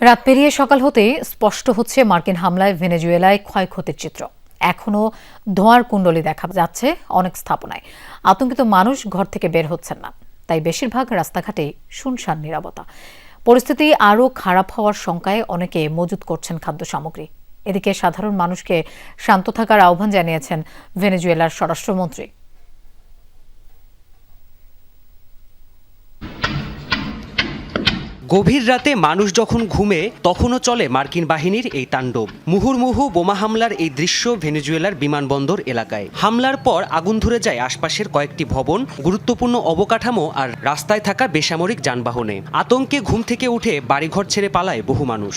রাত পেরিয়ে সকাল হতেই স্পষ্ট হচ্ছে মার্কিন হামলায় ভেনেজুয়েলায় ক্ষয়ক্ষতির চিত্র। এখনও ধোঁয়ার কুণ্ডলি দেখা যাচ্ছে অনেক স্থাপনায়। আতঙ্কিত মানুষ ঘর থেকে বের হচ্ছেন না। তাই বেশিরভাগ রাস্তাঘাটেই শুনশান নিরাপত্তা পরিস্থিতি আরও খারাপ হওয়ার শঙ্কায় অনেকে মজুত করছেন খাদ্য সামগ্রী। এদিকে সাধারণ মানুষকে শান্ত থাকার আহ্বান জানিয়েছেন ভেনেজুয়েলার স্বরাষ্ট্রমন্ত্রী। গভীর রাতে মানুষ যখন ঘুমে, তখনও চলে মার্কিন বাহিনীর এই তাণ্ডব। মুহুর্মুহু বোমা হামলার এই দৃশ্য ভেনেজুয়েলার বিমানবন্দর এলাকায়। হামলার পর আগুন ধরে যায় আশপাশের কয়েকটি ভবন, গুরুত্বপূর্ণ অবকাঠামো আর রাস্তায় থাকা বেসামরিক যানবাহনে। আতঙ্কে ঘুম থেকে উঠে বাড়িঘর ছেড়ে পালায় বহু মানুষ।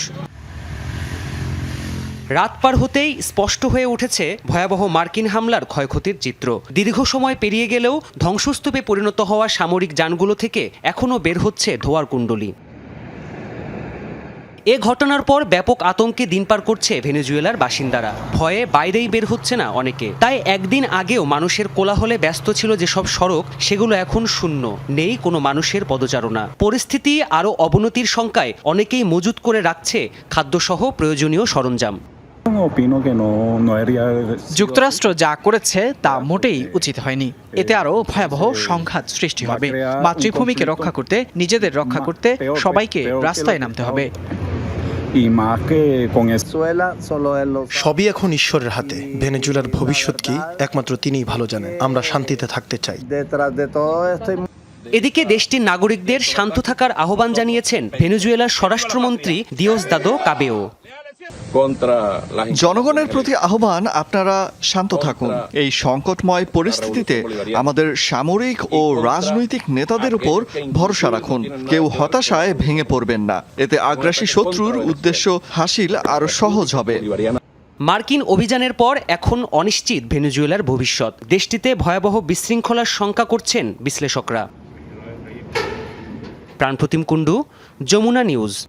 রাত পার হতেই স্পষ্ট হয়ে উঠেছে ভয়াবহ মার্কিন হামলার ক্ষয়ক্ষতির চিত্র। দীর্ঘ সময় পেরিয়ে গেলেও ধ্বংসস্তূপে পরিণত হওয়া সামরিক যানগুলো থেকে এখনও বের হচ্ছে ধোয়ার কুণ্ডলী। এ ঘটনার পর ব্যাপক আতঙ্কে দিন পার করছে ভেনেজুয়েলার বাসিন্দারা। ভয়ে বাইরেই বের হচ্ছে না অনেকে। তাই একদিন আগেও মানুষের কোলাহলে ব্যস্ত ছিল যেসব সড়ক, সেগুলো এখন শূন্য। নেই কোনো মানুষের পদচারণা। পরিস্থিতি আরও অবনতির শঙ্কায় অনেকেই মজুত করে রাখছে খাদ্যসহ প্রয়োজনীয় সরঞ্জাম। যুক্তরাষ্ট্র যা করেছে তা মোটেই উচিত হয়নি। এতে আরও ভয়াবহ সংঘাত সৃষ্টি হবে। মাতৃভূমিকে রক্ষা করতে, নিজেদের রক্ষা করতে সবাইকে রাস্তায় নামতে হবে। সবই এখন ঈশ্বরের হাতে। ভেনেজুয়েলার ভবিষ্যৎ কি? একমাত্র তিনিই ভালো জানেন। আমরা শান্তিতে থাকতে চাই। এদিকে দেশটির নাগরিকদের শান্ত থাকার আহ্বান জানিয়েছেন ভেনেজুয়েলার স্বরাষ্ট্রমন্ত্রী দিওস দাদো কাবেও। জনগণের প্রতি আহ্বান আপনারা শান্ত থাকুন। এই সংকটময় পরিস্থিতিতে আমাদের সামরিক ও রাজনৈতিক নেতাদের উপর ভরসা রাখুন। কেউ হতাশায় ভেঙে পড়বেন না। এতে আগ্রাসী শত্রুর উদ্দেশ্য হাসিল আরও সহজ হবে। মার্কিন অভিযানের পর এখন অনিশ্চিত ভেনেজুয়েলার ভবিষ্যৎ। দেশটিতে ভয়াবহ বিশৃঙ্খলার শঙ্কা করছেন বিশ্লেষকরা। প্রাণপ্রতিম কুণ্ডু যমুনা নিউজ।